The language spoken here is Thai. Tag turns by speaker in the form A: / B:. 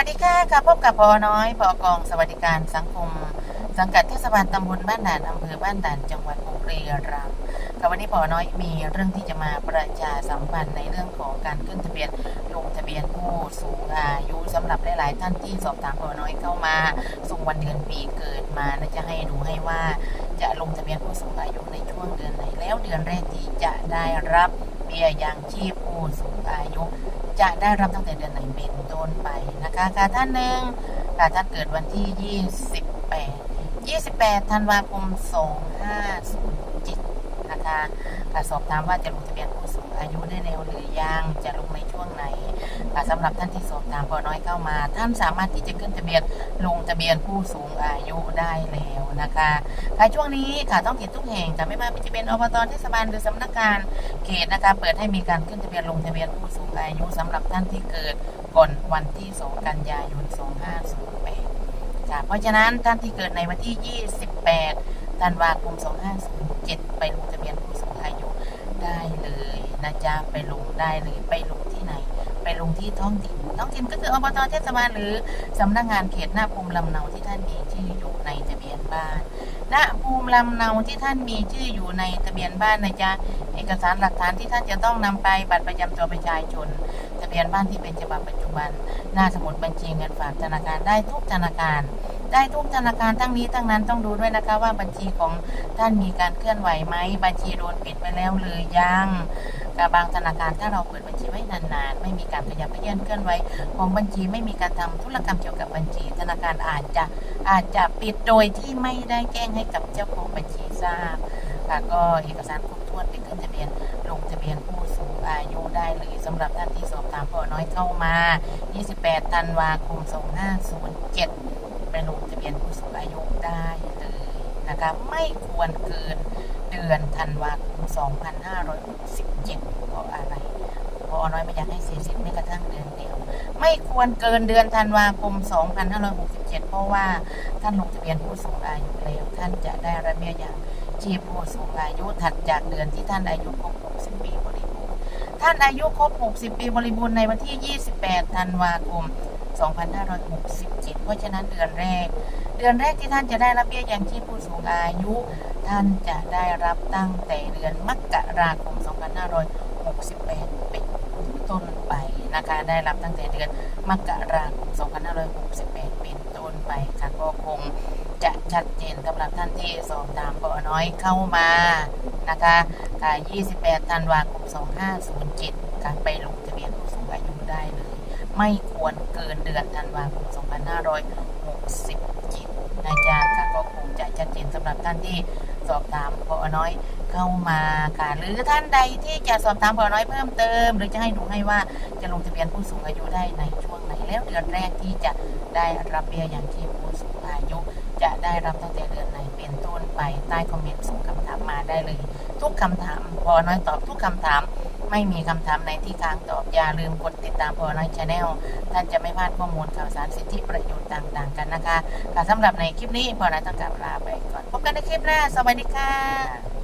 A: วัสดีค่ะค่ะพบกับพอน้อยพอกองสวัสดิการสังคม สังกัดเทศบาลตำบลบ้านด่านอำเภอบ้านด่านจังหวัดบุรีรัมย์ค่ะวันนี้พอน้อยมีเรื่องที่จะมาประชาสัมพันธ์ในเรื่องของการขึ้นทะเบียนลงทะเบียนผู้สูงอายุสำหรับหลาย ๆ ท่านที่สอบถามพอน้อยเข้ามาส่งวันเดือนปีเกิดมานะจะให้ดูให้ว่าจะลงทะเบียนผู้สูงอายุในช่วงเดือนไหนแล้วเดือนแรกที่จะได้รับ เบี้ยยังชีพผู้สูงอายุ จะได้รับตั้งแต่เดือนไหนเป็นต้นไปนะคะค่ะท่านหนึ่งค่ะท่านเกิดวันที่ 28 28ธันวาคม 2507นะคะค่ะสอบถามว่าจะลงทะเบียนผู้สูงอายุได้แล้วหรือยังจะลงในช่วงไหนค่ะสำหรับท่านที่สอบถามพอน้อยเข้ามา ท่านสามารถที่จะขึ้นทะเบียนลงทะเบียนผู้สูงอายุได้แล้วนะคะค่ะช่วงนี้ค่ะต้องถิ่นทุกแห่งค่ะไม่ว่าจะเป็นอบตเทศบาลหรือสำนักงาน เขตนะคะเปิดให้มีการขึ้นทะเบียนลงทะเบียนผู้สูงอายุสำหรับท่านที่เกิดก่อนวันที่ 2 กันยายน 2508ค่ะเพราะฉะนั้นท่านที่เกิดในวันที่ 28 ธันวาคม 2507 ไปลงทะเบียนผู้สูงอายุได้เลยนะจ๊ะไปลงได้เลยไปลงที่ไหน ไปลงที่ท้องถิ่น ท้องถิ่นก็คืออบตเทศบาลหรือสำนักงานเขตหน้าภูมิลำเนาที่ท่านมีชื่ออยู่ในทะเบียนบ้านณภูมิลำเนาที่ท่านมีชื่ออยู่ในทะเบียนบ้านนะจ๊ะเอกสารหลักฐานที่ท่านจะต้องนำไปบัตรประจำตัวประชาชนทะเบียนบ้านที่เป็นฉบับปัจจุบัน หน้าสมุดบัญชีเงินฝากธนาคารได้ทุกธนาคาร ได้ทุกธนาคารทั้งนี้ทั้งนั้นต้องดูด้วยนะคะว่าบัญชีของท่านมีการเคลื่อนไหวไหมบัญชีโดนปิดไปแล้วหรือยัง กับบางธนาคารถ้าเราเปิดบัญชีไว้นานๆ ไม่มีการขยับเขยื่อนเคลื่อนไหวของบัญชีไม่มีการทำธุรกรรมเกี่ยวกับบัญชี ธนาคารอาจจะอาจจะปิดโดยที่ไม่ได้แจ้งให้กับเจ้าของบัญชีทราบค่ะก็เอกสารครบถ้วนไปขึ้นทะเบียนลงทะเบียนผู้สูงอายุได้เลยสำหรับท่านที่สอบถามพอน้อยเข้ามา 28 ธันวาคม 2507 ไปลงทะเบียนผู้สูงอายุได้เลย นะคะไม่ควรเกินเดือนธันวาคม 2567เพราะอะไรพอน้อยไม่อยากให้เสียสิทธิ์ไม่กระทั่งเดือนเดียว ไม่ควรเกินเดือนธันวาคม 2567 เพราะว่าท่านลงทะเบียนผู้สูงอายุแล้ว ท่านจะได้รับเบี้ยอย่างชีพผู้สูงอายุถัดจากเดือนที่ท่านอายุครบ 60 ปีบริบูรณ์ ท่านอายุครบ 60 ปีบริบูรณ์ในวันที่ 28 ธันวาคม 2567 2567 เพราะฉะนั้นเดือนแรก เดือนแรกที่ท่านจะได้รับเบี้ยยังชีพผู้สูงอายุ ท่านจะได้รับตั้งแต่เดือนมกราคม 2568 เป็นต้นไปนะคะได้รับตั้งแต่เดือนมกราคม 2568 เป็นต้นไปค่ะก็คงจะชัดเจนสำหรับท่านที่สอบถามปอน้อยเข้ามานะคะค่ะ28 ธันวาคม 2507 ค่ะไปลงทะเบียนผู้สูงอายุได้เลย ไม่ควรเกินเดือนธันวาคม 2567นะจ๊ะค่ะก็คงจะชัดเจนสำหรับท่านที่สอบถามปอน้อยเข้ามาค่ะหรือท่านใดที่จะสอบถามปอน้อยเพิ่มเติม หรือจะให้ดูให้ว่าจะลงทะเบียนผู้สูงอายุได้ในช่วงไหนแล้วเดือนแรกที่จะได้รับเบี้ยอย่างที่ผู้สูงอายุ จะได้รับตั้งแต่เดือนไหนเป็นต้นไปใต้คอมเมนต์ส่งคำถามมาได้เลย ทุกคำถามพอน้อยตอบทุกคำถาม ไม่มีคำถามไหนที่ค้างตอบ อย่าลืมกดติดตามพอน้อยชาแนลท่านจะไม่พลาดข้อมูลข่าวสารสิทธิประโยชน์ต่างๆ กันนะคะค่ะสำหรับในคลิปนี้พอน้อยต้องกลับลาไปก่อน พบกันในคลิปหน้า สวัสดีค่ะ